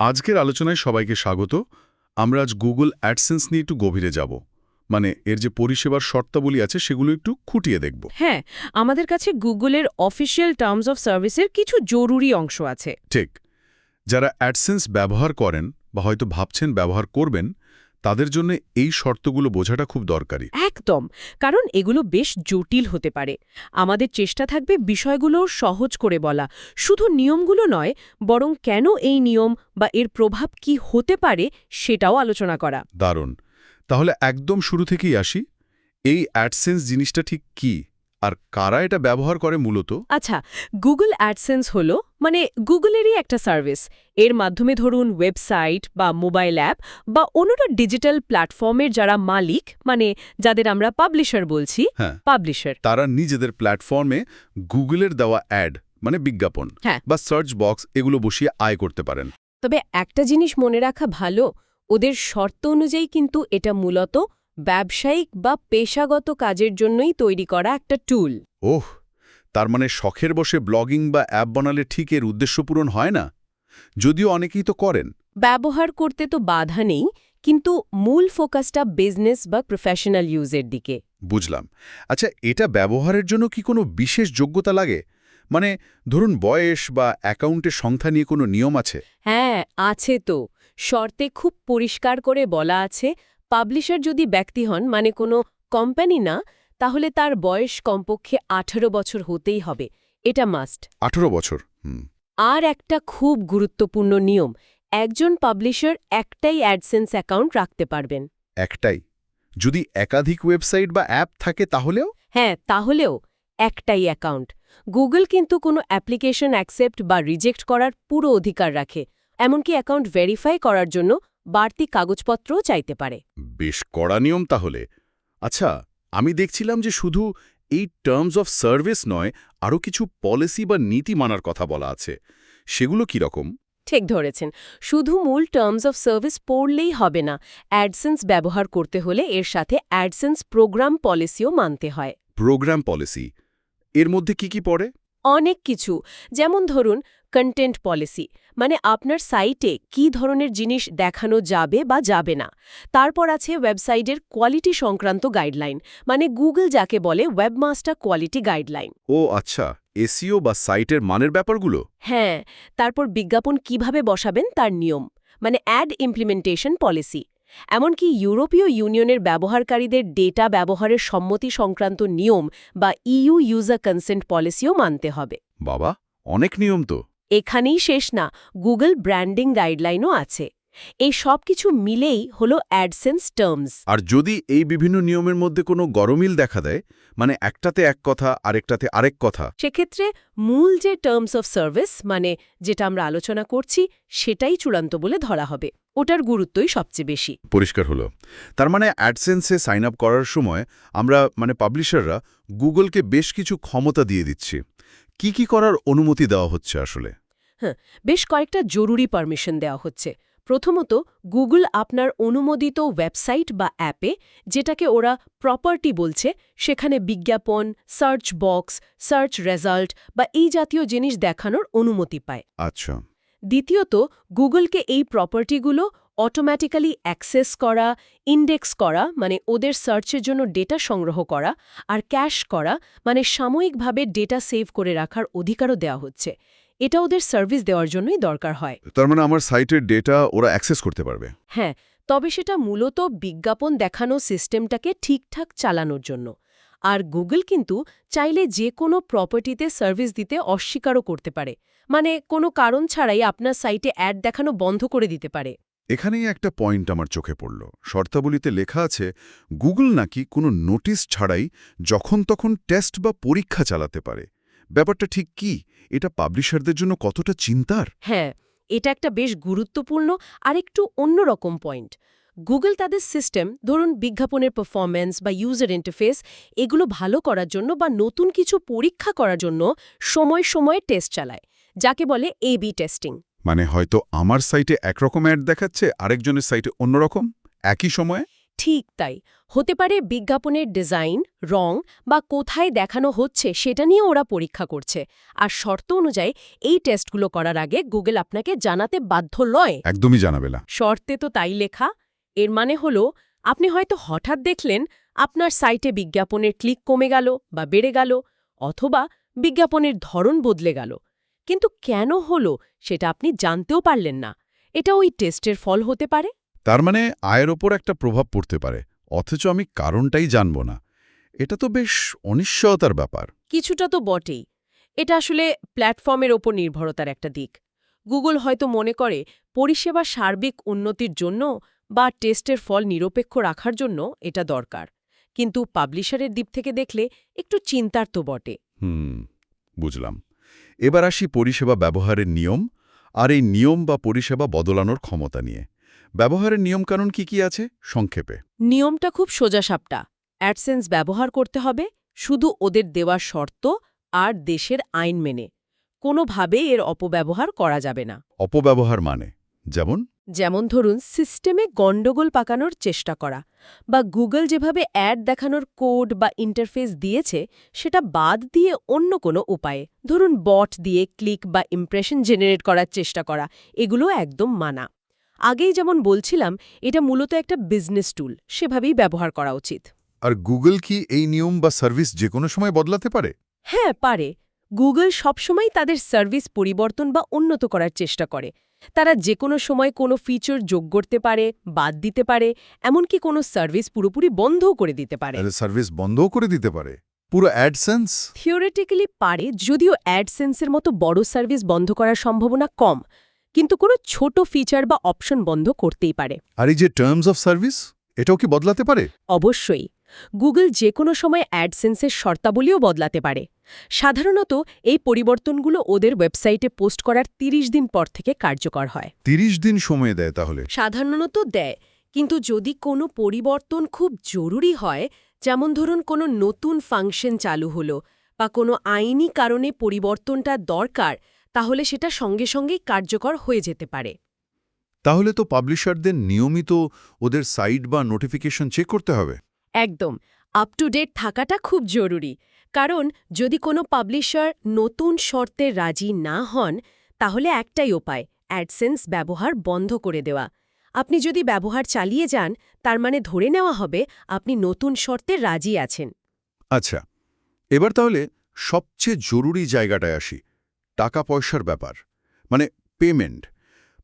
আজকের আলোচনায় সবাইকে স্বাগত। আমরা আজ গুগল অ্যাডসেন্স নিয়ে একটু গভীরে যাব। মানে এর যে পরিষেবার শর্তাবলী আছে সেগুলো একটু খুঁটিয়ে দেখব। হ্যাঁ আমাদের কাছে গুগলের অফিসিয়াল টার্মস অফ সার্ভিসের কিছু জরুরি অংশ আছে। ঠিক। যারা অ্যাডসেন্স ব্যবহার করেন বা হয়তো ভাবছেন ব্যবহার করবেন তাদের জন্য এই শর্তগুলো বোঝাটা খুব দরকারি। একদম কারণ এগুলো বেশ জটিল হতে পারে। আমাদের চেষ্টা থাকবে বিষয়গুলো সহজ করে বলা। শুধু নিয়মগুলো নয় বরং কেন এই নিয়ম বা এর প্রভাব কি হতে পারে সেটাও আলোচনা করা। দারুণ। তাহলে একদম শুরু থেকেই আসি। এই অ্যাডসেন্স জিনিসটা ঠিক কি? আর কারা এটা ব্যবহার করে মূলত? আচ্ছা গুগল অ্যাডসেন্স হলো মানে গুগলেরই একটা সার্ভিস এর মাধ্যমে ধরুন ওয়েবসাইট বা মোবাইল অ্যাপ বা অন্যটা ডিজিটাল প্ল্যাটফর্মের যারা মালিক মানে যাদের আমরা পাবলিশার বলছি হ্যাঁ। পাবলিশার তারা নিজেদের প্ল্যাটফর্মে গুগলের দেওয়া অ্যাড মানে বিজ্ঞাপন হ্যাঁ। বা সার্চ বক্স এগুলো বসিয়ে আয় করতে পারেন। তবে একটা জিনিস মনে রাখা ভালো ওদের শর্ত অনুযায়ী কিন্তু এটা মূলত ব্যবসায়িক বা পেশাগত কাজের জন্যই তৈরি করা একটা টুল ওহ তার মানে শখের বসে ব্লগিং বা অ্যাপ বানালে ঠিক এর উদ্দেশ্য পূরণ হয় না? যদিও অনেকেই তো করেন। ব্যবহার করতে তো বাধা নেই কিন্তু মূল ফোকাসটা বিজনেস বা প্রফেশনাল ইউজের দিকে। বুঝলাম। আচ্ছা এটা ব্যবহারের জন্য কি কোনো বিশেষ যোগ্যতা লাগে? মানে ধরুন বয়স বা অ্যাকাউন্টের সংখ্যা নিয়ে কোনো নিয়ম আছে? হ্যাঁ আছে তো। শর্তে খুব পরিষ্কার করে বলা আছে পাবলিশার যদি ব্যক্তি হন মানে কোনো কোম্পানি না তাহলে তার বয়স কমপক্ষে আঠারো বছর হতেই হবে। এটা মাস্ট আঠেরো বছর? আর একটা খুব গুরুত্বপূর্ণ নিয়ম একজন পাবলিশার একটাই অ্যাডসেন্স অ্যাকাউন্ট রাখতে পারবেন। একটাই? যদি একাধিক ওয়েবসাইট বা অ্যাপ থাকে তাহলেও? হ্যাঁ তাহলেও একটাই অ্যাকাউন্ট গুগল কিন্তু কোনো অ্যাপ্লিকেশন অ্যাকসেপ্ট বা রিজেক্ট করার পুরো অধিকার রাখে এমনকি অ্যাকাউন্ট ভেরিফাই করার জন্য বাড়তি কাগজপত্রও চাইতে পারে। বেশ কড়া নিয়ম তাহলে। আচ্ছা আমি দেখছিলাম যে শুধু এই টার্মস অফ সার্ভিস নয় আরও কিছু পলিসি বা নীতি মানার কথা বলা আছে। সেগুলো কি রকম? ঠিক ধরেছেন। শুধু মূল টার্মস অফ সার্ভিস পড়লেই হবে না অ্যাডসেন্স ব্যবহার করতে হলে এর সাথে অ্যাডসেন্স প্রোগ্রাম পলিসিও মানতে হয়। প্রোগ্রাম পলিসি এর মধ্যে কি কি পড়ে? অনেক কিছু। যেমন ধরুন কন্টেন্ট পলিসি মানে আপনার সাইটে কি ধরনের জিনিস দেখানো যাবে বা যাবে না। তারপর আছে ওয়েবসাইটের কোয়ালিটি সংক্রান্ত গাইডলাইন মানে গুগল যাকে বলে ওয়েবমাস্টার কোয়ালিটি গাইডলাইন ও আচ্ছা এসিও বা সাইটের মানের ব্যাপারগুলো? হ্যাঁ তারপর বিজ্ঞাপন কীভাবে বসাবেন তার নিয়ম মানে অ্যাড ইমপ্লিমেন্টেশন পলিসি এমনকি ইউরোপীয় ইউনিয়নের ব্যবহারকারীদের ডেটা ব্যবহারের সম্মতি সংক্রান্ত নিয়ম বা ইউ ইউজার কনসেন্ট পলিসিও মানতে হবে। বাবা অনেক নিয়ম তো। এখানেই শেষ না গুগল ব্র্যান্ডিং গাইডলাইনও আছে। এই সব কিছু মিলেই হলো অ্যাডসেন্স টার্মস। আর যদি এই বিভিন্ন নিয়মের মধ্যে কোনো গরমিল দেখা দেয় মানে একটাতে এক কথা আরেকটাতে আরেক কথা? সেক্ষেত্রে মূল যে টার্মস অফ সার্ভিস মানে যেটা আমরা আলোচনা করছি সেটাই চূড়ান্ত বলে ধরা হবে। ওটার গুরুত্বই সবচেয়ে বেশি। পরিষ্কার হলো। তার মানে অ্যাডসেন্সে সাইন আপ করার সময় আমরা মানে পাবলিশাররা গুগলকে বেশ কিছু ক্ষমতা দিয়ে দিচ্ছি। কি কি করার অনুমতি দেওয়া হচ্ছে আসলে? বেশ কয়েকটা জরুরি পারমিশন দেওয়া হচ্ছে। প্রথমত গুগল আপনার অনুমোদিত ওয়েবসাইট বা অ্যাপে যেটাকে ওরা প্রপার্টি বলছে সেখানে বিজ্ঞাপন সার্চ বক্স সার্চ রেজাল্ট বা এই জাতীয় জিনিস দেখানোর অনুমতি পায়। আচ্ছা। দ্বিতীয়ত গুগলকে এই প্রপার্টিগুলো অটোম্যাটিক্যালি অ্যাক্সেস করা ইন্ডেক্স করা মানে ওদের সার্চের জন্য ডেটা সংগ্রহ করা আর ক্যাশ করা মানে সাময়িকভাবে ডেটা সেভ করে রাখার অধিকারও দেওয়া হচ্ছে। এটা ওদের সার্ভিস দেওয়ার জন্যই দরকার হয়। তার মানে আমার সাইটের ডেটা ওরা অ্যাক্সেস করতে পারবে। হ্যাঁ তবে সেটা মূলত বিজ্ঞাপন দেখানো সিস্টেমটাকে ঠিকঠাক চালানোর জন্য। আর গুগল কিন্তু চাইলে যে কোনো প্রপার্টিতে সার্ভিস দিতে অস্বীকারও করতে পারে। মানে কোনো কারণ ছাড়াই আপনার সাইটে অ্যাড দেখানো বন্ধ করে দিতে পারে। এখানেই একটা পয়েন্ট আমার চোখে পড়ল। শর্তাবলীতে লেখা আছে গুগল নাকি কোনো নোটিশ ছাড়াই যখন তখন টেস্ট বা পরীক্ষা চালাতে পারে। ব্যাপারটা ঠিক কি? এটা পাবলিশারদের জন্য কতটা চিন্তার? হ্যাঁ এটা একটা বেশ গুরুত্বপূর্ণ আর একটু অন্যরকম পয়েন্ট। গুগল তাদের সিস্টেম ধরুন বিজ্ঞাপনের পারফরম্যান্স বা ইউজার ইন্টারফেস এগুলো ভালো করার জন্য বা নতুন কিছু পরীক্ষা করার জন্য সময় সময়ে টেস্ট চালায় যাকে বলে এ বি টেস্টিং মানে হয়তো আমার সাইটে একরকম অ্যাড দেখাচ্ছে আরেকজনের সাইটে অন্যরকম? একই সময়ে? ঠিক তাই। হতে পারে বিজ্ঞাপনের ডিজাইন রং বা কোথায় দেখানো হচ্ছে সেটা নিয়ে ওরা পরীক্ষা করছে। আর শর্ত অনুযায়ী এই টেস্টগুলো করার আগে গুগল আপনাকে জানাতে বাধ্য নয়। একদমই জানাবে না। শর্তে তো তাই লেখা। এর মানে হলো আপনি হয়তো হঠাৎ দেখলেন আপনার সাইটে বিজ্ঞাপনের ক্লিক কমে গেল বা বেড়ে গেল অথবা বিজ্ঞাপনের ধরন বদলে গেল। কিন্তু কেন হলো সেটা আপনি জানতেও পারলেন না। এটা ওই টেস্টের ফল হতে পারে। তার মানে আয়ের ওপর একটা প্রভাব পড়তে পারে অথচ আমি কারণটাই জানব না। এটা তো বেশ অনিশ্চয়তার ব্যাপার। কিছুটা তো বটেই। এটা আসলে প্ল্যাটফর্মের ওপর নির্ভরতার একটা দিক। গুগল হয়তো মনে করে পরিষেবা সার্বিক উন্নতির জন্য বা টেস্টের ফল নিরপেক্ষ রাখার জন্য এটা দরকার। কিন্তু পাবলিশারের দিক থেকে দেখলে একটু চিন্তার তো বটে। হুম বুঝলাম। এবার আসি পরিষেবা ব্যবহারের নিয়ম আর এই নিয়ম বা পরিষেবা বদলানোর ক্ষমতা নিয়ে। ব্যবহারের নিয়মকানুন কি কি আছে? সংক্ষেপে। নিয়মটা খুব সোজাসাপটা। অ্যাডসেন্স ব্যবহার করতে হবে শুধু ওদের দেওয়া শর্ত আর দেশের আইন মেনে। কোনোভাবে এর অপব্যবহার করা যাবে না। অপব্যবহার মানে? যেমন? যেমন ধরুন সিস্টেমে গণ্ডগোল পাকানোর চেষ্টা করা বা গুগল যেভাবে অ্যাড দেখানোর কোড বা ইন্টারফেস দিয়েছে সেটা বাদ দিয়ে অন্য কোনো উপায়ে। ধরুন বট দিয়ে ক্লিক বা ইমপ্রেশন জেনারেট করার চেষ্টা করা এগুলো একদম মানা। আগেই যেমন বলছিলাম এটা মূলত একটা বিজনেস টুল সেভাবেই ব্যবহার করা উচিত। আর গুগল কি এই নিয়ম বা সার্ভিস যে কোনো সময় বদলাতে পারে? হ্যাঁ পারে। গুগল সবসময় তাদের সার্ভিস পরিবর্তন বা উন্নত করার চেষ্টা করে। তারা যে কোনো সময় কোনো ফিচার যোগ করতে পারে বাদ দিতে পারে এমনকি কোনো সার্ভিস পুরোপুরি বন্ধও করে দিতে পারে। সার্ভিস বন্ধও করে দিতে পারে? পুরো অ্যাডসেন্স থিওরিটিক্যালি পারে যদিও অ্যাডসেন্সের মতো বড় সার্ভিস বন্ধ করার সম্ভাবনা কম। কিন্তু কোনো ছোট ফিচার বা অপশন বন্ধ করতেই পারে। আর এই যে টার্মস অফ সার্ভিস এটাও কি বদলাতে পারে? অবশ্যই। গুগল যে কোনো সময় অ্যাডসেন্সের শর্তাবলীও বদলাতে পারে। সাধারণত এই পরিবর্তনগুলো ওদের ওয়েবসাইটে পোস্ট করার ৩০ দিন পর থেকে কার্যকর হয়। তিরিশ দিন সময় দেয় তাহলে? সাধারণত দেয়। কিন্তু যদি কোনো পরিবর্তন খুব জরুরি হয় যেমন ধরুন কোনো নতুন ফাংশন চালু হলো বা কোনো আইনি কারণে পরিবর্তনটা দরকার তাহলে সেটা সঙ্গে সঙ্গেই কার্যকর হয়ে যেতে পারে। তাহলে তো পাবলিশারদের নিয়মিত ওদের সাইট বা নোটিফিকেশন চেক করতে হবে। একদম। আপ টু ডেট থাকাটা খুব জরুরি। কারণ যদি কোনো পাবলিশার নতুন শর্তে রাজি না হন তাহলে একটাই উপায় অ্যাডসেন্স ব্যবহার বন্ধ করে দেওয়া। আপনি যদি ব্যবহার চালিয়ে যান তার মানে ধরে নেওয়া হবে আপনি নতুন শর্তে রাজি আছেন। আচ্ছা এবার তাহলে সবচেয়ে জরুরি জায়গাটায় আসি। টাকা পয়সার ব্যাপার। মানে পেমেন্ট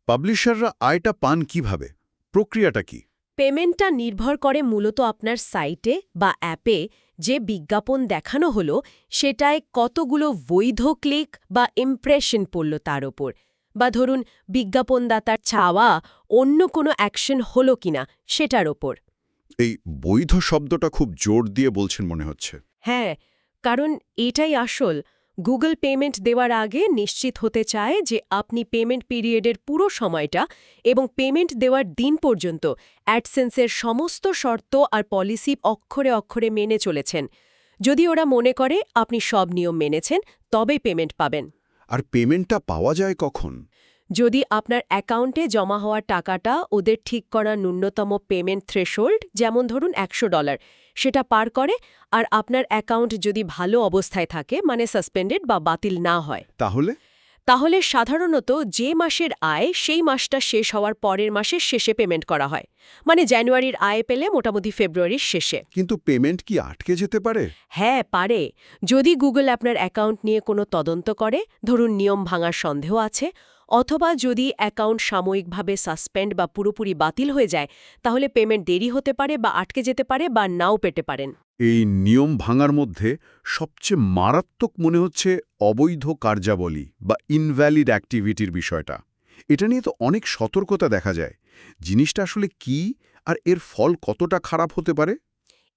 পাবলিশাররা আয়টা পান কীভাবে? প্রক্রিয়াটা কি? পেমেন্টটা নির্ভর করে মূলত আপনার সাইটে বা অ্যাপে যে বিজ্ঞাপন দেখানো হলো সেটায় কতগুলো বৈধ ক্লিক বা ইমপ্রেশন পড়ল তার ওপর। বা ধরুন বিজ্ঞাপনদাতার চাওয়া অন্য কোনো অ্যাকশন হলো কিনা সেটার ওপর। এই বৈধ শব্দটা খুব জোর দিয়ে বলছেন মনে হচ্ছে। হ্যাঁ কারণ এটাই আসল। গুগল পেমেন্ট দেওয়ার আগে নিশ্চিত হতে চায় যে আপনি পেমেন্ট পিরিয়ডের পুরো সময়টা এবং পেমেন্ট দেওয়ার দিন পর্যন্ত অ্যাডসেন্সের সমস্ত শর্ত আর পলিসি অক্ষরে অক্ষরে মেনে চলেছেন। যদি ওরা মনে করে আপনি সব নিয়ম মেনেছেন তবেই পেমেন্ট পাবেন। আর পেমেন্টটা পাওয়া যায় কখন? যদি আপনার অ্যাকাউন্টে জমা হওয়া টাকাটা ওদের ঠিক করা ন্যূনতম পেমেন্ট থ্রেশোল্ড যেমন ধরুন একশো ডলার সেটা পার করে আর আপনার অ্যাকাউন্ট যদি ভালো অবস্থায় থাকে মানে সাসপেন্ডেড বা বাতিল না হয়। তাহলে? তাহলে সাধারণত যে মাসের আয় সেই মাসটা শেষ হওয়ার পরের মাসের শেষে পেমেন্ট করা হয়। মানে জানুয়ারির আয় পেলে মোটামুটি ফেব্রুয়ারির শেষে। কিন্তু পেমেন্ট কি আটকে যেতে পারে? হ্যাঁ পারে। যদি গুগল আপনার অ্যাকাউন্ট নিয়ে কোনো তদন্ত করে ধরুন নিয়ম ভাঙার সন্দেহ আছে অথবা যদি অ্যাকাউন্ট সাময়িকভাবে সাসপেন্ড বা পুরোপুরি বাতিল হয়ে যায় তাহলে পেমেন্ট দেরি হতে পারে বা আটকে যেতে পারে বা নাও পেতে পারেন। এই নিয়ম ভাঙার মধ্যে সবচেয়ে মারাত্মক মনে হচ্ছে অবৈধ কার্যাবলী বা ইনভ্যালিড অ্যাক্টিভিটির বিষয়টা। এটা নিয়ে তো অনেক সতর্কতা দেখা যায়। জিনিসটা আসলে কি আর এর ফল কতটা খারাপ হতে পারে?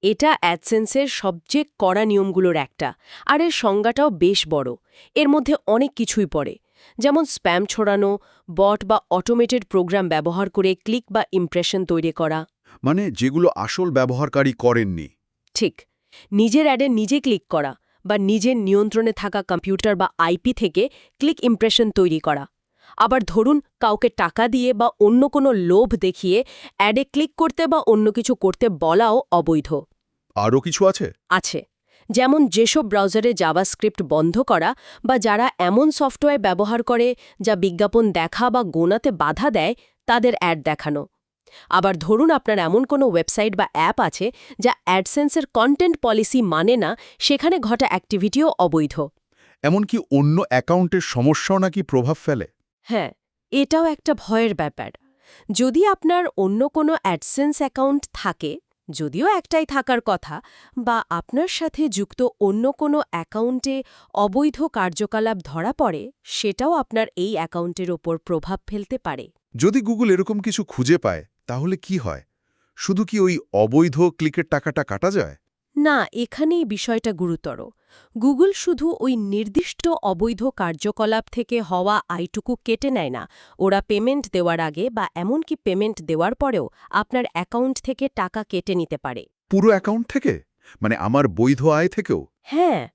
এটা অ্যাডসেন্সের সবচেয়ে কড়া নিয়মগুলোর একটা আর এর সংজ্ঞাটাও বেশ বড়। এর মধ্যে অনেক কিছুই পড়ে। যেমন স্প্যাম ছড়ানো বট বা অটোমেটেড প্রোগ্রাম ব্যবহার করে ক্লিক বা ইমপ্রেশন তৈরি করা। মানে যেগুলো আসল ব্যবহারকারী করেননি। ঠিক। নিজের অ্যাডে নিজে ক্লিক করা বা নিজের নিয়ন্ত্রণে থাকা কম্পিউটার বা আইপি থেকে ক্লিক ইমপ্রেশন তৈরি করা। আবার ধরুন কাউকে টাকা দিয়ে বা অন্য কোনো লোভ দেখিয়ে অ্যাডে ক্লিক করতে বা অন্য কিছু করতে বলাও অবৈধ। আরও কিছু আছে? আছে। যেমন যেসব ব্রাউজারে জাভাস্ক্রিপ্ট বন্ধ করা বা যারা এমন সফটওয়্যার ব্যবহার করে যা বিজ্ঞাপন দেখা বা গোনাতে বাধা দেয় তাদের অ্যাড দেখানো। আবার ধরুন আপনার এমন কোনো ওয়েবসাইট বা অ্যাপ আছে যা অ্যাডসেন্সের কন্টেন্ট পলিসি মানে না সেখানে ঘটা অ্যাক্টিভিটিও অবৈধ। এমনকি অন্য অ্যাকাউন্টের সমস্যাও নাকি প্রভাব ফেলে। হ্যাঁ এটাও একটা ভয়ের ব্যাপার। যদি আপনার অন্য কোনো অ্যাডসেন্স অ্যাকাউন্ট থাকে যদিও একটাই থাকার কথা, বা আপনার সাথে যুক্ত অন্য কোনো অ্যাকাউন্টে অবৈধ কার্যকলাপ ধরা পড়ে, সেটাও আপনার এই অ্যাকাউন্টের ওপর প্রভাব ফেলতে পারে। যদি গুগল এরকম কিছু খুঁজে পায়, তাহলে কি হয়? শুধু কি ওই অবৈধ ক্লিকের টাকাটা কাটা যায়? না এখানেই বিষয়টা গুরুতর। গুগল শুধু ওই নির্দিষ্ট অবৈধ কার্যকলাপ থেকে হওয়া আইটুকু কেটে নেয় না। ওরা পেমেন্ট দেওয়ার আগে বা এমনকি পেমেন্ট দেওয়ার পরেও আপনার অ্যাকাউন্ট থেকে টাকা কেটে নিতে পারে। পুরো অ্যাকাউন্ট থেকে? মানে আমার বৈধ আয় থেকেও? হ্যাঁ।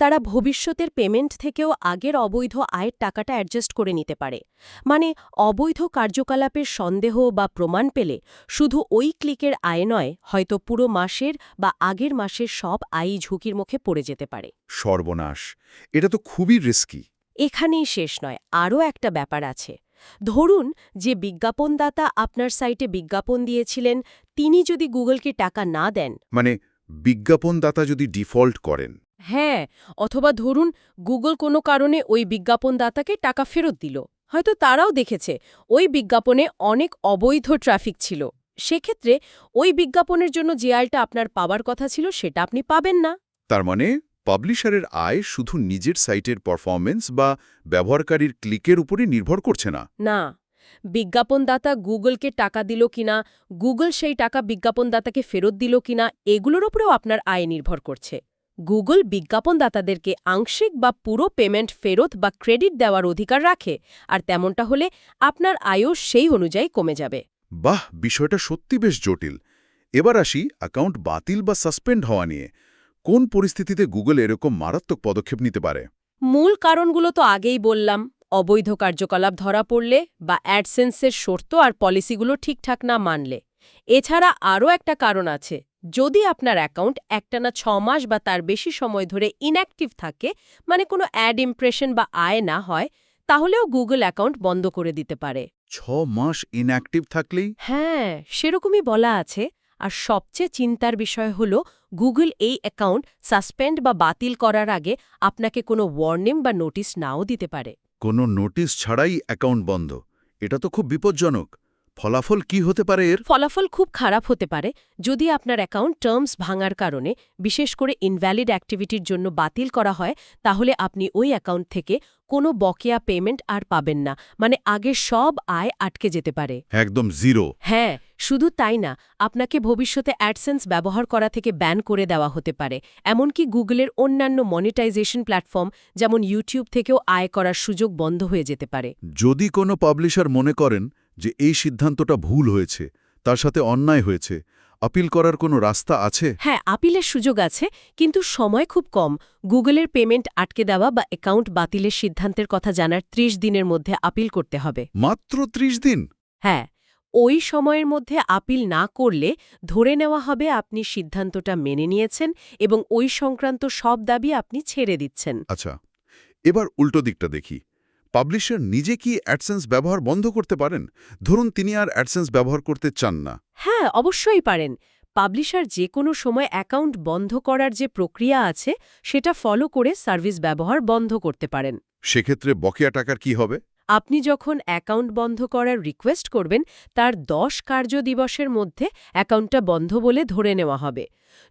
তারা ভবিষ্যতের পেমেন্ট থেকেও আগের অবৈধ আয়ের টাকাটা অ্যাডজাস্ট করে নিতে পারে। মানে অবৈধ কার্যকলাপের সন্দেহ বা প্রমাণ পেলে শুধু ওই ক্লিকের আয় নয় হয়তো পুরো মাসের বা আগের মাসের সব আয়ই ঝুঁকির মুখে পড়ে যেতে পারে। সর্বনাশ। এটা তো খুবই রিস্কি এখানেই শেষ নয় আরও একটা ব্যাপার আছে। ধরুন যে বিজ্ঞাপনদাতা আপনার সাইটে বিজ্ঞাপন দিয়েছিলেন তিনি যদি গুগলকে টাকা না দেন। মানে বিজ্ঞাপনদাতা যদি ডিফল্ট করেন। হ্যাঁ অথবা ধরুন গুগল কোনো কারণে ওই বিজ্ঞাপনদাতাকে টাকা ফেরত দিল। হয়তো তারাও দেখেছে ওই বিজ্ঞাপনে অনেক অবৈধ ট্রাফিক ছিল। সেক্ষেত্রে ওই বিজ্ঞাপনের জন্য যে আয়টা আপনার পাবার কথা ছিল সেটা আপনি পাবেন না। তার মানে পাবলিশারের আয় শুধু নিজের সাইটের পারফরমেন্স বা ব্যবহারকারীর ক্লিকের উপরে নির্ভর করছে না। না বিজ্ঞাপনদাতা গুগলকে টাকা দিল কিনা গুগল সেই টাকা বিজ্ঞাপনদাতাকে ফেরত দিল কিনা এগুলোর ওপরেও আপনার আয় নির্ভর করছে। গুগল বিজ্ঞাপনদাতাদেরকে আংশিক বা পুরো পেমেন্ট ফেরত বা ক্রেডিট দেওয়ার অধিকার রাখে আর তেমনটা হলে আপনার আয়ও সেই অনুযায়ী কমে যাবে। বাহ বিষয়টা সত্যি বেশ জটিল। এবার আসি অ্যাকাউন্ট বাতিল বা সাসপেন্ড হওয়া নিয়ে। কোন পরিস্থিতিতে গুগল এরকম মারাত্মক পদক্ষেপ নিতে পারে? মূল কারণগুলো তো আগেই বললাম অবৈধ কার্যকলাপ ধরা পড়লে বা অ্যাডসেন্সের শর্ত আর পলিসিগুলো ঠিকঠাক না মানলে। এছাড়া আরও একটা কারণ আছে যদি আপনার অ্যাকাউন্ট একটানা ছ মাস বা তার বেশি সময় ধরে ইনঅ্যাক্টিভ থাকে মানে কোনো অ্যাড ইমপ্রেশন বা আয় না হয় তাহলেও গুগল অ্যাকাউন্ট বন্ধ করে দিতে পারে। ছ মাস ইনঅ্যাক্টিভ থাকলেই? হ্যাঁ সেরকমই বলা আছে। আর সবচেয়ে চিন্তার বিষয় হল গুগল এই অ্যাকাউন্ট সাসপেন্ড বা বাতিল করার আগে আপনাকে কোনো ওয়ার্নিং বা নোটিশ নাও দিতে পারে। কোনো নোটিশ ছাড়াই অ্যাকাউন্ট বন্ধ। এটা তো খুব বিপজ্জনক। ফলাফল কি হতে পারে এর? ফলাফল খুব খারাপ হতে পারে যদি আপনার অ্যাকাউন্ট টার্মস ভাঙার কারণে বিশেষ করে ইনভ্যালিড অ্যাক্টিভিটির জন্য বাতিল করা হয় তাহলে আপনি ওই অ্যাকাউন্ট থেকে কোনো বকেয়া পেমেন্ট আর পাবেন না মানে আগে সব আয় আটকে যেতে পারে। একদম জিরো। হ্যাঁ শুধু তাই না আপনাকে ভবিষ্যতে অ্যাডসেন্স ব্যবহার করা থেকে ব্যান করে দেওয়া হতে পারে এমনকি গুগলের অন্যান্য মনিটাইজেশন প্ল্যাটফর্ম যেমন ইউটিউব থেকেও আয় করার সুযোগ বন্ধ হয়ে যেতে পারে। যদি কোনো পাবলিশার মনে করেন যে এই সিদ্ধান্তটা ভুল হয়েছে তার সাথে অন্যায় হয়েছে আপিল করার কোনো রাস্তা আছে? হ্যাঁ আপিলের সুযোগ আছে কিন্তু সময় খুব কম। গুগলের পেমেন্ট আটকে দেওয়া বা অ্যাকাউন্ট বাতিলের সিদ্ধান্তের কথা জানার ৩০ দিনের মধ্যে আপিল করতে হবে। মাত্র ত্রিশ দিন? হ্যাঁ ওই সময়ের মধ্যে আপিল না করলে ধরে নেওয়া হবে আপনি সিদ্ধান্তটা মেনে নিয়েছেন এবং ওই সংক্রান্ত সব দাবি আপনি ছেড়ে দিচ্ছেন। আচ্ছা এবার উল্টো দিকটা দেখি। পাবলিশার নিজে কি অ্যাডসেন্স ব্যবহার বন্ধ করতে পারেন? ধরুন তিনি আর অ্যাডসেন্স ব্যবহার করতে চান না। হ্যাঁ অবশ্যই পারেন। পাবলিশার যে কোনো সময় অ্যাকাউন্ট বন্ধ করার যে প্রক্রিয়া আছে সেটা ফলো করে সার্ভিস ব্যবহার বন্ধ করতে পারেন। সেক্ষেত্রে বকেয়া টাকার কি হবে? আপনি যখন অ্যাকাউন্ট বন্ধ করার রিকোয়েস্ট করবেন তার দশ কার্য দিবসের মধ্যে অ্যাকাউন্টটা বন্ধ বলে ধরে নেওয়া হবে।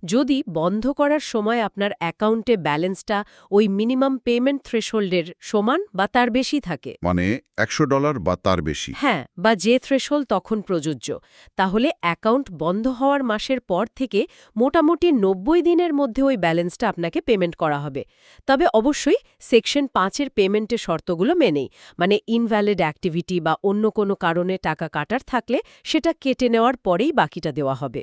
যদি বন্ধ করার সময় আপনার অ্যাকাউন্টে ব্যালেন্সটা ওই মিনিমাম পেমেন্ট থ্রেশোল্ডের সমান বা তার বেশি থাকে। মানে একশো ডলার বা তার বেশি। হ্যাঁ বা যে থ্রেশোল্ড তখন প্রযোজ্য। তাহলে অ্যাকাউন্ট বন্ধ হওয়ার মাসের পর থেকে মোটামুটি নব্বই দিনের মধ্যে ওই ব্যালেন্সটা আপনাকে পেমেন্ট করা হবে। তবে অবশ্যই সেকশন পাঁচের পেমেন্টের শর্তগুলো মেনেই। মানে ইনভ্যালিড অ্যাক্টিভিটি বা অন্য কোনো কারণে টাকা কাটার থাকলে সেটা কেটে নেওয়ার পরেই বাকিটা দেওয়া হবে।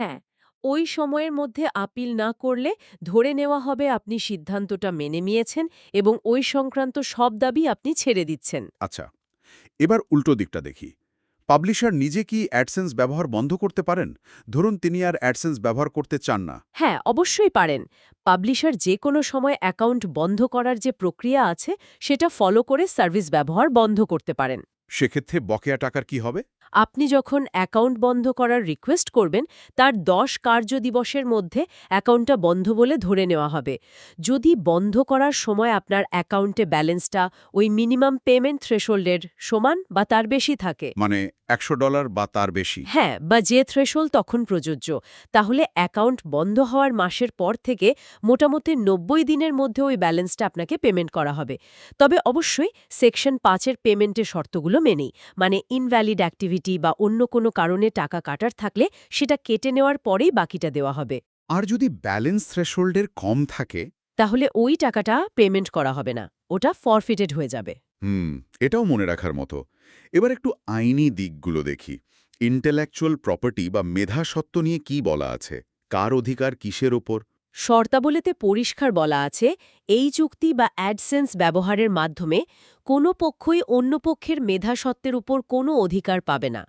হ্যাঁ ওই সময়ের মধ্যে আপিল না করলে ধরে নেওয়া হবে আপনি সিদ্ধান্তটা মেনে নিয়েছেন এবং ওই সংক্রান্ত সব দাবি আপনি ছেড়ে দিচ্ছেন। আচ্ছা এবার উল্টো দিকটা দেখি। পাবলিশার নিজে কি অ্যাডসেন্স ব্যবহার বন্ধ করতে পারেন? ধরুন তিনি আর অ্যাডসেন্স ব্যবহার করতে চান না। হ্যাঁ অবশ্যই পারেন। পাবলিশার যে কোনো সময় অ্যাকাউন্ট বন্ধ করার যে প্রক্রিয়া আছে সেটা ফলো করে সার্ভিস ব্যবহার বন্ধ করতে পারেন। সেক্ষেত্রে বকেয়া টাকার কি হবে? আপনি যখন অ্যাকাউন্ট বন্ধ করার রিকোয়েস্ট করবেন তার দশ কার্য দিবসের মধ্যে অ্যাকাউন্টটা বন্ধ বলে ধরে নেওয়া হবে। যদি বন্ধ করার সময় আপনার অ্যাকাউন্টে ব্যালেন্সটা ওই মিনিমাম পেমেন্ট থ্রেশোল্ডের সমান বা তার বেশি থাকে। মানে একশো ডলার বা তার বেশি। হ্যাঁ বা যে থ্রেশোল্ড তখন প্রযোজ্য। তাহলে অ্যাকাউন্ট বন্ধ হওয়ার মাসের পর থেকে মোটামুটি নব্বই দিনের মধ্যে ওই ব্যালেন্সটা আপনাকে পেমেন্ট করা হবে। তবে অবশ্যই সেকশন পাঁচের পেমেন্টের শর্তগুলো মেনেই মানে ইনভ্যালিড অ্যাক্টিভিটি বা অন্য কোনো কারণে টাকা কাটার থাকলে সেটা কেটে নেওয়ার পরেই বাকিটা দেওয়া হবে। আর যদি ব্যালেন্স থ্রেশোল্ডের কম থাকে? তাহলে ওই টাকাটা পেমেন্ট করা হবে না। ওটা ফরফিটেড হয়ে যাবে। হুম এটাও মনে রাখার মতো। এবার একটু আইনি দিকগুলো দেখি। ইন্টেলেকচুয়াল প্রপার্টি বা মেধাসত্ব নিয়ে কি বলা আছে? কার অধিকার কিসের ওপর? শর্তাবলীতে পরিষ্কার বলা আছে এই চুক্তি বা অ্যাডসেন্স ব্যবহারের মাধ্যমে কোনো পক্ষই অন্য পক্ষের মেধাসত্ত্বের উপর কোনো অধিকার পাবে না।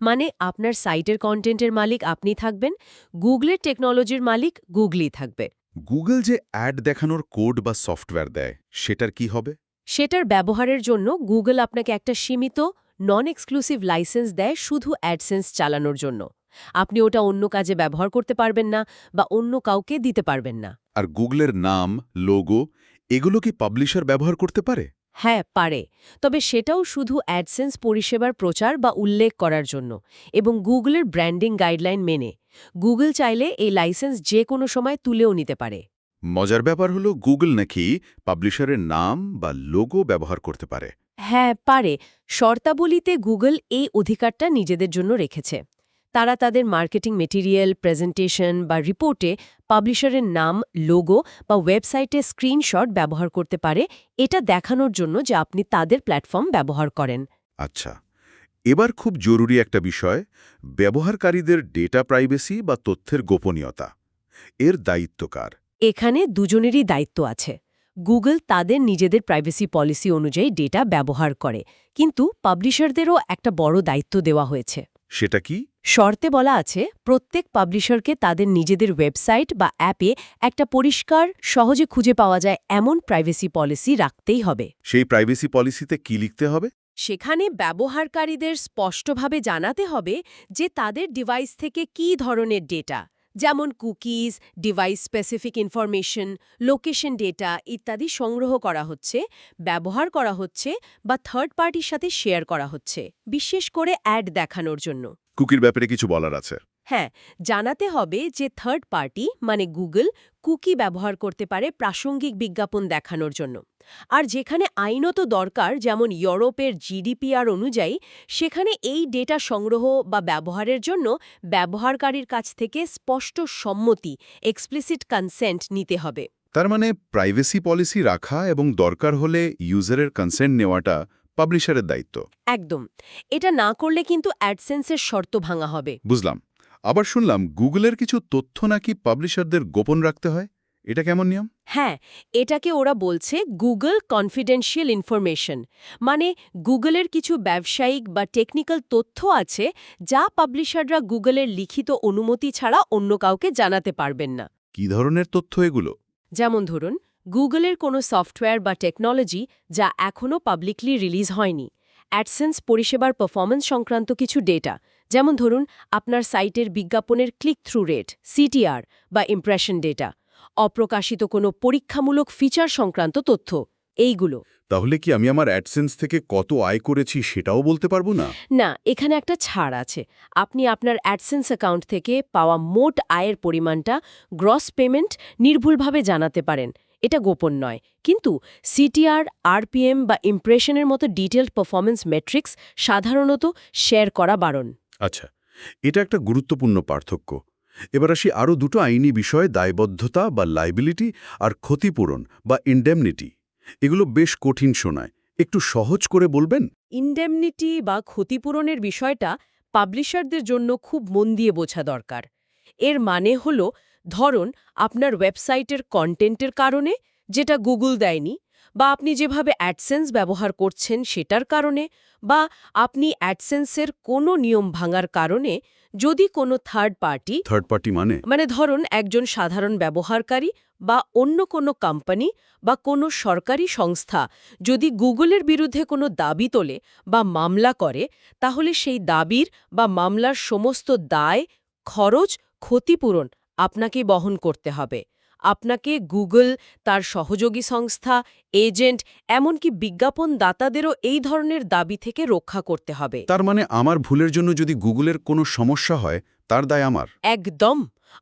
মানে আপনার সাইটের কন্টেন্টের মালিক আপনি থাকবেন গুগলের টেকনোলজির মালিক গুগলই থাকবে। গুগল যে অ্যাড দেখানোর কোড বা সফটওয়্যার দেয় সেটার কি হবে? সেটার ব্যবহারের জন্য গুগল আপনাকে একটা সীমিত নন এক্সক্লুসিভ লাইসেন্স দেয় শুধু অ্যাডসেন্স চালানোর জন্য। আপনি ওটা অন্য কাজে ব্যবহার করতে পারবেন না বা অন্য কাউকে দিতে পারবেন না। আর গুগলের নাম লোগো এগুলো কি পাবলিশার ব্যবহার করতে পারে? হ্যাঁ পারে। তবে সেটাও শুধু অ্যাডসেন্স পরিষেবার প্রচার বা উল্লেখ করার জন্য এবং গুগলের ব্র্যান্ডিং গাইডলাইন মেনে। গুগল চাইলে এই লাইসেন্স যে কোনো সময় তুলেও নিতে পারে। মজার ব্যাপার হলো গুগল নাকি পাবলিশারের নাম বা লোগো ব্যবহার করতে পারে। হ্যাঁ পারে। শর্তাবলীতে গুগল এই অধিকারটা নিজেদের জন্য রেখেছে। তারা তাদের মার্কেটিং মেটেরিয়াল প্রেজেন্টেশন বা রিপোর্টে পাবলিশারের নাম লোগো বা ওয়েবসাইটে স্ক্রিনশট ব্যবহার করতে পারে। এটা দেখানোর জন্য যে আপনি তাদের প্ল্যাটফর্ম ব্যবহার করেন। আচ্ছা এবার খুব জরুরি একটা বিষয়। ব্যবহারকারীদের ডেটা প্রাইভেসি বা তথ্যের গোপনীয়তা এর দায়িত্ব কার? এখানে দুজনেরই দায়িত্ব আছে। গুগল তাদের নিজেদের প্রাইভেসি পলিসি অনুযায়ী ডেটা ব্যবহার করে কিন্তু পাবলিশারদেরও একটা বড় দায়িত্ব দেওয়া হয়েছে। সেটা কি? শর্তে বলা আছে প্রত্যেক পাবলিশারকে তাদের নিজেদের ওয়েবসাইট বা অ্যাপে একটা পরিষ্কার সহজে খুঁজে পাওয়া যায় এমন প্রাইভেসি পলিসি রাখতেই হবে। সেই প্রাইভেসি পলিসিতে কি লিখতে হবে? সেখানে ব্যবহারকারীদের স্পষ্টভাবে জানাতে হবে যে তাদের ডিভাইস থেকে কি ধরনের ডেটা। যেমন cookies device specific information location data ইত্যাদি সংগ্রহ করা হচ্ছে ব্যবহার করা হচ্ছে বা থার্ড পার্টির সাথে শেয়ার করা হচ্ছে বিশেষ করে অ্যাড দেখানোর জন্য। কুকির ব্যাপারে কিছু বলার আছে? হ্যাঁ জানাতে হবে যে থার্ড পার্টি মানে গুগল কুকি ব্যবহার করতে পারে প্রাসঙ্গিক বিজ্ঞাপন দেখানোর জন্য। আর যেখানে আইনত দরকার যেমন ইউরোপের জিডিপিআর অনুযায়ী সেখানে এই ডেটা সংগ্রহ বা ব্যবহারের জন্য ব্যবহারকারীর কাছ থেকে স্পষ্ট সম্মতি এক্সপ্লিসিট কনসেন্ট নিতে হবে। তার মানে প্রাইভেসি পলিসি রাখা এবং দরকার হলে ইউজারের কনসেন্ট নেওয়াটা পাবলিশারের দায়িত্ব। একদম। এটা না করলে কিন্তু অ্যাডসেন্সের শর্ত ভাঙা হবে। বুঝলাম। আবার শুনলাম গুগলের কিছু তথ্য নাকি পাবলিশারদের গোপন রাখতে হয়? এটা কেমন নিয়ম? হ্যাঁ এটাকে ওরা বলছে গুগল কনফিডেন্সিয়াল ইনফরমেশন মানে গুগলের কিছু ব্যবসায়িক বা টেকনিক্যাল তথ্য আছে যা পাবলিশাররা গুগলের লিখিত অনুমতি ছাড়া অন্য কাউকে জানাতে পারবেন না। কি ধরনের তথ্য এগুলো? যেমন ধরুন গুগলের কোনো সফটওয়্যার বা টেকনোলজি যা এখনও পাবলিকলি রিলিজ হয়নি। অ্যাডসেন্স পরিষেবার পারফরম্যান্স সংক্রান্ত কিছু ডেটা যেমন ধরুন আপনার সাইটের বিজ্ঞাপনের ক্লিক থ্রু রেট সিটিআর বা ইমপ্রেশন ডেটা অপ্রকাশিত কোনো পরীক্ষামূলক ফিচার সংক্রান্ত তথ্য। এইগুলো। তাহলে কি আমি আমার অ্যাডসেন্স থেকে কত আয় করেছি সেটাও বলতে পারব না? না এখানে একটা ছাড় আছে। আপনি আপনার অ্যাডসেন্স অ্যাকাউন্ট থেকে পাওয়া মোট আয়ের পরিমাণটা গ্রস পেমেন্ট নির্ভুলভাবে জানাতে পারেন। এটা গোপন নয়। কিন্তু সিটিআর আরপিএম বা ইমপ্রেশনের মতো ডিটেলড পারফরমেন্স মেট্রিক্স সাধারণত শেয়ার করা বারণ। আচ্ছা এটা একটা গুরুত্বপূর্ণ পার্থক্য। এবার আসি আরও দুটো আইনি বিষয়, দায়বদ্ধতা বা লাইবিলিটি আর ক্ষতিপূরণ বা ইন্ডেমনিটি এগুলো বেশ কঠিন শোনায়। একটু সহজ করে বলবেন? ইনডেমনিটি বা ক্ষতিপূরণের বিষয়টা পাবলিশারদের জন্য খুব মন দিয়ে বোঝা দরকার। এর মানে হল, ধরুন আপনার ওয়েবসাইটের কন্টেন্টের কারণে, যেটা গুগল দেয়নি, বা আপনি যেভাবে অ্যাডসেন্স ব্যবহার করছেন সেটার কারণে, বা আপনি অ্যাডসেন্সের কোনো নিয়ম ভাঙার কারণে যদি কোনো থার্ড পার্টি থার্ড পার্টি মানে? মানে ধরুন একজন সাধারণ ব্যবহারকারী বা অন্য কোনো কোম্পানি বা কোনো সরকারি সংস্থা যদি গুগলের বিরুদ্ধে কোনো দাবি তোলে বা মামলা করে তাহলে সেই দাবির বা মামলার সমস্ত দায় খরচ ক্ষতিপূরণ আপনাকে বহন করতে হবে। আপনাকে গুগল তার সহযোগী সংস্থা এজেন্ট এমনকি বিজ্ঞাপন দাতাদেরও এই ধরনের দাবি থেকে রক্ষা করতে হবে। তার মানে আমার ভুলের জন্য যদি গুগলের কোনো সমস্যা হয় তার দায় আমার? একদম!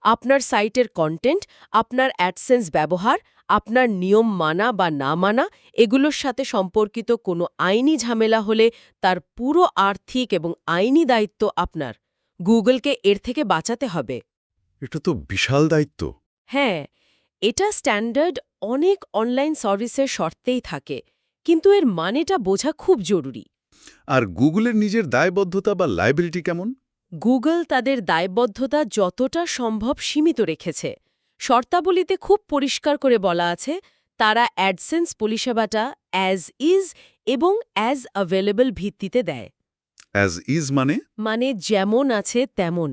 আপনার সাইটের কন্টেন্ট আপনার অ্যাডসেন্স ব্যবহার আপনার নিয়ম মানা বা না মানা এগুলোর সাথে সম্পর্কিত কোনো আইনি ঝামেলা হলে তার পুরো আর্থিক এবং আইনি দায়িত্ব আপনার। গুগলকে এর থেকে বাঁচাতে হবে। এটা তো বিশাল দায়িত্ব। হ্যাঁ এটা স্ট্যান্ডার্ড অনেক অনলাইন সার্ভিসের শর্তেই থাকে কিন্তু এর মানেটা বোঝা খুব জরুরি। আর গুগলের নিজের দায়বদ্ধতা বা লাইবিলিটি কেমন? গুগল তাদের দায়বদ্ধতা যতটা সম্ভব সীমিত রেখেছে। শর্তাবলীতে খুব পরিষ্কার করে বলা আছে তারা অ্যাডসেন্স পরিষেবাটা অ্যাজ ইজ এবং অ্যাজ অ্যাভেলেবল ভিত্তিতে দেয়। অ্যাজ ইজ মানে? মানে যেমন আছে তেমন।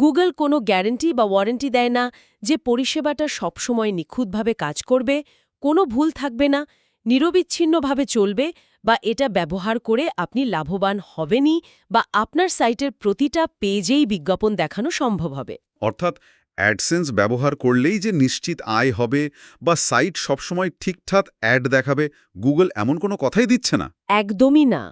গুগল কোনো গ্যারেন্টি বা ওয়ারেন্টি দেয় না যে পরিষেবাটা সবসময় নিখুঁতভাবে কাজ করবে কোনো ভুল থাকবে না নিরবিচ্ছিন্নভাবে চলবে বা এটা ব্যবহার করে আপনি লাভবান হবেনই বা আপনার সাইটের প্রতিটা পেজেই বিজ্ঞাপন দেখানো সম্ভব হবে। অর্থাৎ অ্যাডসেন্স ব্যবহার করলেই যে নিশ্চিত আয় হবে বা সাইট সবসময় ঠিকঠাক অ্যাড দেখাবে গুগল এমন কোনো কথাই দিচ্ছে না। একদমই না।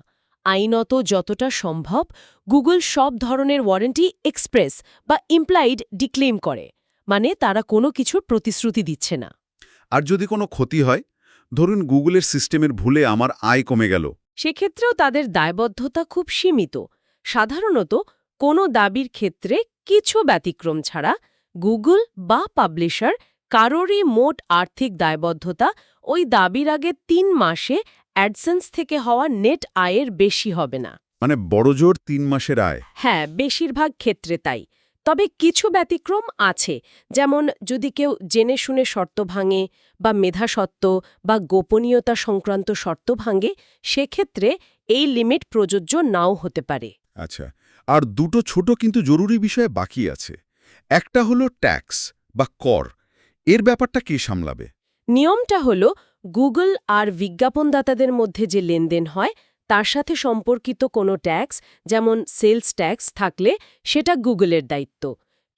আইনত যতটা সম্ভব গুগল সব ধরনের ওয়ারেন্টি এক্সপ্রেস বা ইমপ্লাইড ডিক্লেম করে মানে তারা কোনো কিছুর প্রতিশ্রুতি দিচ্ছে না। আর যদি কোনো ক্ষতি হয় ধরুন গুগলের সিস্টেমের ভুলে আমার আয় কমে গেল। সেক্ষেত্রেও তাদের দায়বদ্ধতা খুব সীমিত। সাধারণত কোনো দাবির ক্ষেত্রে কিছু ব্যতিক্রম ছাড়া গুগল বা পাবলিশার কারোরই মোট আর্থিক দায়বদ্ধতা ওই দাবির আগে তিন মাসে অ্যাডসেন্স থেকে হওয়া নেট আয়ের বেশি হবে না। মানে বড়জোর তিন মাসের আয়। হ্যাঁ বেশিরভাগ ক্ষেত্রে তাই। তবে কিছু ব্যতিক্রম আছে যেমন যদি কেউ জেনে শুনে শর্ত ভাঙে বা মেধাসত্ত্ব বা গোপনীয়তা সংক্রান্ত শর্ত ভাঙে সেক্ষেত্রে এই লিমিট প্রযোজ্য নাও হতে পারে। আচ্ছা আর দুটো ছোট কিন্তু জরুরি বিষয় বাকি আছে। একটা হলো ট্যাক্স বা কর। এর ব্যাপারটা কে সামলাবে? নিয়মটা হল গুগল আর বিজ্ঞাপনদাতাদের মধ্যে যে লেনদেন হয় তার সাথে সম্পর্কিত কোনো ট্যাক্স যেমন সেলস ট্যাক্স থাকলে সেটা গুগলের দায়িত্ব।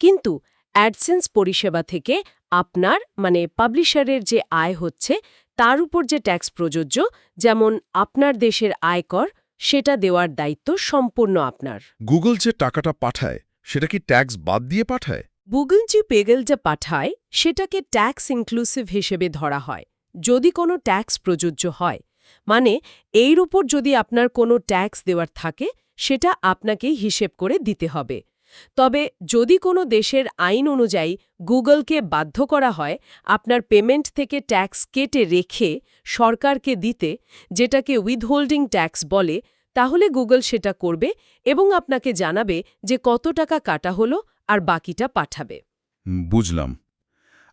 কিন্তু অ্যাডসেন্স পরিষেবা থেকে আপনার মানে পাবলিশারের যে আয় হচ্ছে তার উপর যে ট্যাক্স প্রযোজ্য যেমন আপনার দেশের আয়কর সেটা দেওয়ার দায়িত্ব সম্পূর্ণ আপনার। গুগল যে টাকাটা পাঠায় সেটা কি ট্যাক্স বাদ দিয়ে পাঠায়? গুগল যে পেগেল যা পাঠায় সেটাকে ট্যাক্স ইনক্লুসিভ হিসেবে ধরা হয়। যদি কোনো ট্যাক্স প্রযোজ্য হয় মানে এর উপর যদি আপনার কোনো ট্যাক্স দেওয়ার থাকে, সেটা আপনাকেই হিসেব করে দিতে হবে। তবে যদি কোনো দেশের আইন অনুযায়ী গুগলকে বাধ্য করা হয়, আপনার পেমেন্ট থেকে ট্যাক্স কেটে রেখে সরকারকে দিতে, যেটাকে উইথহোল্ডিং ট্যাক্স বলে, তাহলে গুগল সেটা করবে এবং আপনাকে জানাবে যে কত টাকা কাটা হলো আর বাকিটা পাঠাবে। বুঝলাম।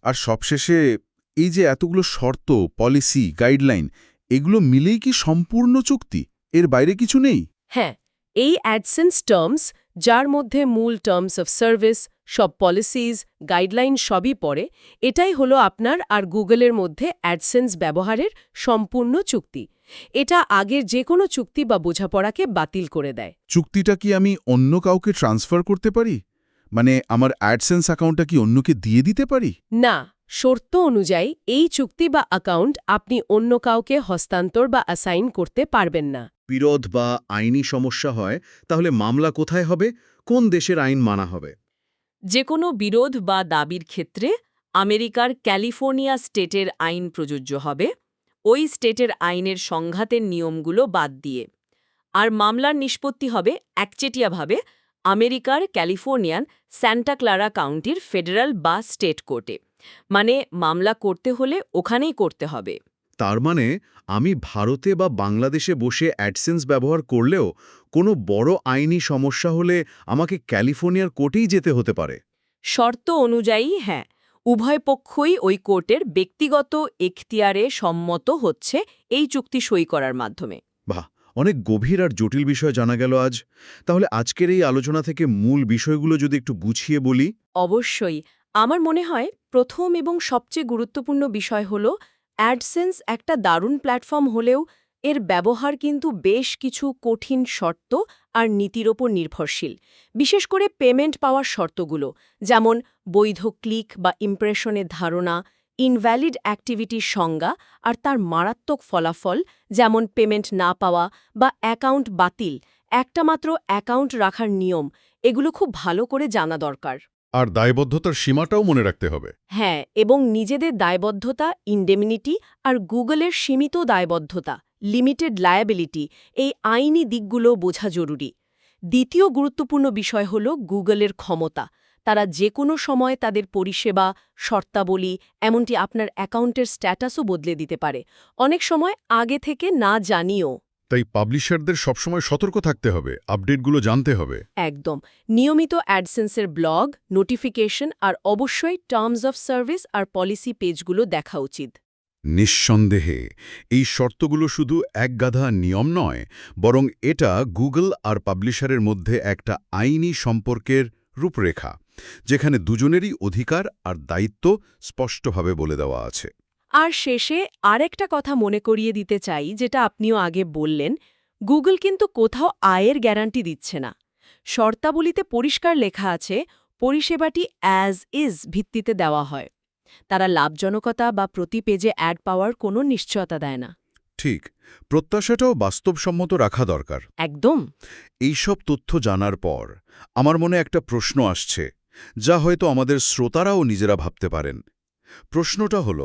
আর সবশেষে এই যে এতগুলো শর্ত পলিসি গাইডলাইন এগুলো মিলেই কি সম্পূর্ণ চুক্তি? এর বাইরে কিছু নেই? হ্যাঁ এই অ্যাডসেন্স টার্মস যার মধ্যে মূল টার্মস অফ সার্ভিস সব পলিসিজ গাইডলাইন সবই পড়ে এটাই হলো আপনার আর গুগলের মধ্যে অ্যাডসেন্স ব্যবহারের সম্পূর্ণ চুক্তি। এটা আগের যে কোনো চুক্তি বা বোঝাপড়াকে বাতিল করে দেয়। চুক্তিটা কি আমি অন্য কাউকে ট্রান্সফার করতে পারি? মানে আমার অ্যাডসেন্স অ্যাকাউন্টটা কি অন্যকে দিয়ে দিতে পারি? না শর্ত অনুযায়ী এই চুক্তি বা অ্যাকাউন্ট আপনি অন্য কাউকে হস্তান্তর বা অ্যাসাইন করতে পারবেন না। বিরোধ বা আইনি সমস্যা হয় তাহলে মামলা কোথায় হবে? কোন দেশের আইন মানা হবে? যে কোনো বিরোধ বা দাবির ক্ষেত্রে আমেরিকার ক্যালিফোর্নিয়া স্টেটের আইন প্রযোজ্য হবে। ওই স্টেটের আইনের সংঘাতের নিয়মগুলো বাদ দিয়ে। আর মামলার নিষ্পত্তি হবে একচেটিয়াভাবে আমেরিকার ক্যালিফোর্নিয়ান স্যান্টা ক্লারা কাউন্টির ফেডারাল বা স্টেট কোর্টে। মানে মামলা করতে হলে ওখানেই করতে হবে। তার মানে আমি ভারতে বা বাংলাদেশে বসে অ্যাডসেন্স ব্যবহার করলেও কোনো বড় আইনি সমস্যা হলে আমাকে ক্যালিফোর্নিয়ার কোর্টেই যেতে হতে পারে। শর্ত অনুযায়ী হ্যাঁ উভয় পক্ষই ওই কোর্টের ব্যক্তিগত এখতিয়ারে সম্মত হচ্ছে এই চুক্তি সই করার মাধ্যমে। বাহ অনেক গভীর আর জটিল বিষয় জানা গেল আজ। তাহলে আজকের এই আলোচনা থেকে মূল বিষয়গুলো যদি একটু বুঝিয়ে বলি। অবশ্যই আমার মনে হয় প্রথম এবং সবচেয়ে গুরুত্বপূর্ণ বিষয় হল অ্যাডসেন্স একটা দারুণ প্ল্যাটফর্ম হলেও এর ব্যবহার কিন্তু বেশ কিছু কঠিন শর্ত আর নীতির ওপর নির্ভরশীল। বিশেষ করে পেমেন্ট পাওয়ার শর্তগুলো, যেমন বৈধ ক্লিক বা ইমপ্রেশনের ধারণা ইনভ্যালিড অ্যাক্টিভিটির সংজ্ঞা আর তার মারাত্মক ফলাফল, যেমন পেমেন্ট না পাওয়া বা অ্যাকাউন্ট বাতিল, একটা মাত্র অ্যাকাউন্ট রাখার নিয়ম, এগুলো খুব ভালো করে জানা দরকার। আর দায়বদ্ধতার সীমাটাও মনে রাখতে হবে। হ্যাঁ এবং নিজেদের দায়বদ্ধতা ইন্ডেমিনিটি আর গুগলের সীমিত দায়বদ্ধতা লিমিটেড লায়াবিলিটি এই আইনি দিকগুলো বোঝা জরুরি। দ্বিতীয় গুরুত্বপূর্ণ বিষয় হল গুগলের ক্ষমতা। তারা যে কোনো সময় তাদের পরিষেবা, শর্তাবলী এমনটি আপনার অ্যাকাউন্টের স্ট্যাটাসও বদলে দিতে পারে। অনেক সময় আগে থেকে না জানিও তাই পাবলিশারদের সবসময় সতর্ক থাকতে হবে আপডেটগুলো জানতে হবে। একদম। নিয়মিত অ্যাডসেন্সের ব্লগ নোটিফিকেশন আর অবশ্যই টার্মস অফ সার্ভিস আর পলিসি পেজগুলো দেখা উচিত। নিঃসন্দেহে এই শর্তগুলো শুধু এক গাধা নিয়ম নয় বরং এটা গুগল আর পাবলিশারের মধ্যে একটা আইনি সম্পর্কের রূপরেখা যেখানে দুজনেরই অধিকার আর দায়িত্ব স্পষ্টভাবে বলে দেওয়া আছে। আর শেষে আরেকটা কথা মনে করিয়ে দিতে চাই যেটা আপনিও আগে বললেন। গুগল কিন্তু কোথাও আয়ের গ্যারান্টি দিচ্ছে না। শর্তাবলীতে পরিষ্কার লেখা আছে পরিষেবাটি অ্যাজ ইজ ভিত্তিতে দেওয়া হয়। তারা লাভজনকতা বা প্রতি পেজে অ্যাড পাওয়ার কোনো নিশ্চয়তা দেয় না। ঠিক। প্রত্যাশাটাও বাস্তবসম্মত রাখা দরকার। একদম। এইসব তথ্য জানার পর আমার মনে একটা প্রশ্ন আসছে যা হয়তো আমাদের শ্রোতারাও নিজেরা ভাবতে পারেন। প্রশ্নটা হল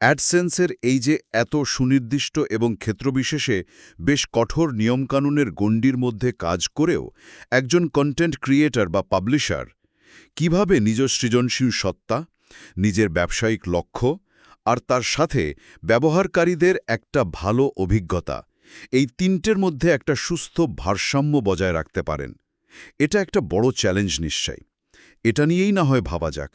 অ্যাডসেন্সের এই যে এত সুনির্দিষ্ট এবং ক্ষেত্রবিশেষে বেশ কঠোর নিয়মকানুনের গণ্ডির মধ্যে কাজ করেও একজন কন্টেন্ট ক্রিয়েটর বা পাবলিশার কীভাবে নিজ সৃজনশীল সত্তা, নিজের ব্যবসায়িক লক্ষ্য আর তার সাথে ব্যবহারকারীদের একটা ভালো অভিজ্ঞতা, এই তিনটের মধ্যে একটা সুস্থ ভারসাম্য বজায় রাখতে পারেন? এটা একটা বড় চ্যালেঞ্জ নিশ্চয় এটা নিয়েই না হয় ভাবা যাক।